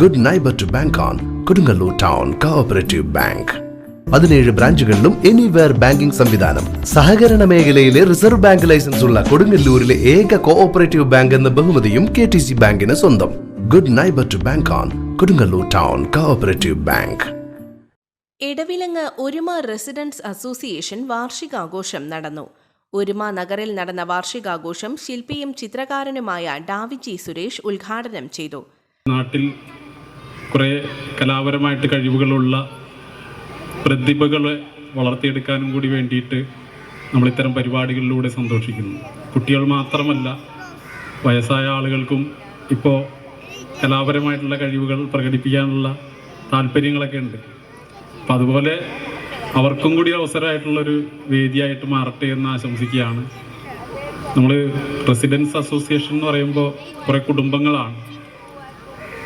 Good neighbour to bank on Kodungallur town cooperative bank പതിനേഴ് ബ്രാഞ്ചുകളിലും anywhere banking സംവിധാനം. സഹകരണ മേഖലയിലെ റിസർവ് ബാങ്ക് ലൈസൻസ് ഉള്ള കൊടുങ്ങല്ലൂരിലെ ഏക കോഓപ്പറേറ്റീവ് ബാങ്ക് എന്ന ബഹുമതിയും കെ ടി സി ബാങ്കിന് സ്വന്തം. Good neighbour to bank on Kodungallur town cooperative bank Edavilangu Oruma residents association വാർഷികാഘോഷം നടന്നു. ഒരുമ നഗറിൽ നടന്ന വാർഷികാഘോഷം ശില്പിയും ചിത്രകാരനുമായ ഡാവിജി സുരേഷ് ഉദ്ഘാടനം ചെയ്തു. നാട്ടിൽ കുറേ കലാപരമായിട്ട് കഴിവുകളുള്ള പ്രതിഭകളെ വളർത്തിയെടുക്കാനും കൂടി വേണ്ടിയിട്ട് നമ്മൾ ഇത്തരം പരിപാടികളിലൂടെ സന്തോഷിക്കുന്നു. കുട്ടികൾ മാത്രമല്ല വയസ്സായ ആളുകൾക്കും ഇപ്പോൾ കലാപരമായിട്ടുള്ള കഴിവുകൾ പ്രകടിപ്പിക്കാനുള്ള താല്പര്യങ്ങളൊക്കെ ഉണ്ട്. അപ്പം അതുപോലെ അവർക്കും കൂടി അവസരമായിട്ടുള്ളൊരു വേദിയായിട്ട് മാറട്ടെ എന്ന് ആശംസിക്കുകയാണ്. നമ്മൾ റെസിഡൻസ് അസോസിയേഷൻ എന്ന് പറയുമ്പോൾ കുറേ കുടുംബങ്ങളാണ്.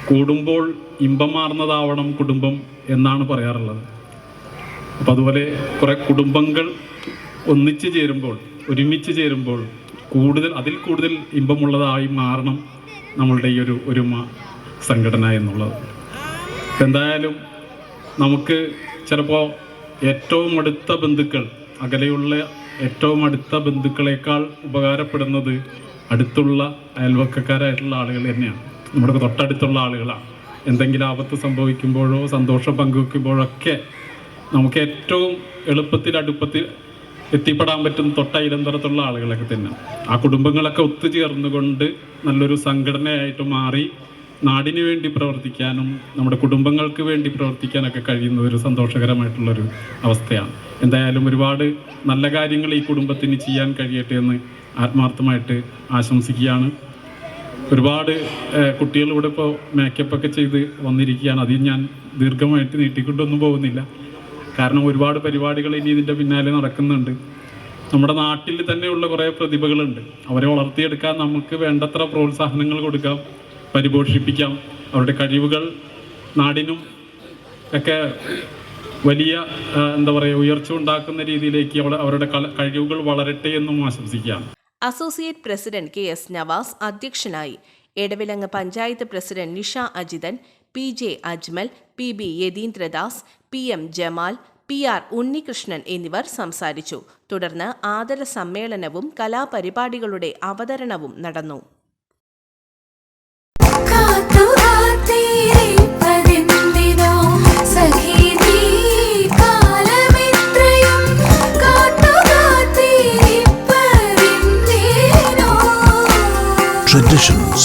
കൂടുമ്പോൾ ഇമ്പമാർന്നതാവണം കുടുംബം എന്നാണ് പറയാറുള്ളത്. അപ്പം അതുപോലെ കുറെ കുടുംബങ്ങൾ ഒന്നിച്ചു ചേരുമ്പോൾ ഒരുമിച്ച് ചേരുമ്പോൾ കൂടുതൽ അതിൽ കൂടുതൽ ഇമ്പമുള്ളതായി മാറണം നമ്മളുടെ ഈ ഒരു ഒരുമ സംഘടന എന്നുള്ളത്. എന്തായാലും നമുക്ക് ചിലപ്പോൾ ഏറ്റവും അടുത്ത ബന്ധുക്കൾ അകലെയുള്ള ഏറ്റവും അടുത്ത ബന്ധുക്കളേക്കാൾ ഉപകാരപ്പെടുന്നത് അടുത്തുള്ള അയൽവക്കക്കാരായിട്ടുള്ള ആളുകൾ തന്നെയാണ്. നമ്മുടെ തൊട്ടടുത്തുള്ള ആളുകളാണ് എന്തെങ്കിലും ആപത്ത് സംഭവിക്കുമ്പോഴോ സന്തോഷം പങ്കുവെക്കുമ്പോഴോ ഒക്കെ നമുക്ക് ഏറ്റവും എളുപ്പത്തിൽ അടുപ്പത്തിൽ എത്തിപ്പെടാൻ പറ്റുന്ന തൊട്ടയിലന്തരത്തുള്ള ആളുകളൊക്കെ തന്നെ. ആ കുടുംബങ്ങളൊക്കെ ഒത്തുചേർന്നുകൊണ്ട് നല്ലൊരു സംഘടനയായിട്ട് മാറി നാടിന് വേണ്ടി പ്രവർത്തിക്കാനും നമ്മുടെ കുടുംബങ്ങൾക്ക് വേണ്ടി പ്രവർത്തിക്കാനൊക്കെ കഴിയുന്ന ഒരു സന്തോഷകരമായിട്ടുള്ളൊരു അവസ്ഥയാണ്. എന്തായാലും ഒരുപാട് നല്ല കാര്യങ്ങൾ ഈ കുടുംബത്തിന് ചെയ്യാൻ കഴിയട്ടെ എന്ന് ആത്മാർത്ഥമായിട്ട് ആശംസിക്കുകയാണ്. ഒരുപാട് കുട്ടികൾ ഇവിടെ ഇപ്പോൾ മേക്കപ്പ് ഒക്കെ ചെയ്ത് വന്നിരിക്കുകയാണ്. അതിൽ ഞാൻ ദീർഘമായിട്ട് നീട്ടിക്കൊണ്ടൊന്നും പോകുന്നില്ല. കാരണം ഒരുപാട് പരിപാടികൾ ഇനി ഇതിന്റെ പിന്നാലെ നടക്കുന്നുണ്ട്. നമ്മുടെ നാട്ടിൽ തന്നെയുള്ള കുറേ പ്രതിഭകളുണ്ട്. അവരെ വളർത്തിയെടുക്കാൻ നമുക്ക് വേണ്ടത്ര പ്രോത്സാഹനങ്ങൾ കൊടുക്കാം പരിപോഷിപ്പിക്കാം. അവരുടെ കഴിവുകൾ നാടിനും ഒക്കെ വലിയ എന്താ പറയുക ഉയർച്ച ഉണ്ടാക്കുന്ന രീതിയിലേക്ക് അവരുടെ കഴിവുകൾ വളരട്ടെ എന്നും ആശംസിക്കുകയാണ്. Associate president K S Navas അധ്യക്ഷനായി. Edavilangu panchayat president Nisha Ajithan P J Ajmal P B Yatheendradas P M Jamal P R Unnikrishnan എന്നിവർ സംസാരിച്ചു. തുടർന്ന് ആദര സമ്മേളനവും കലാപരിപാടികളുടെ അവതരണവും നടന്നു.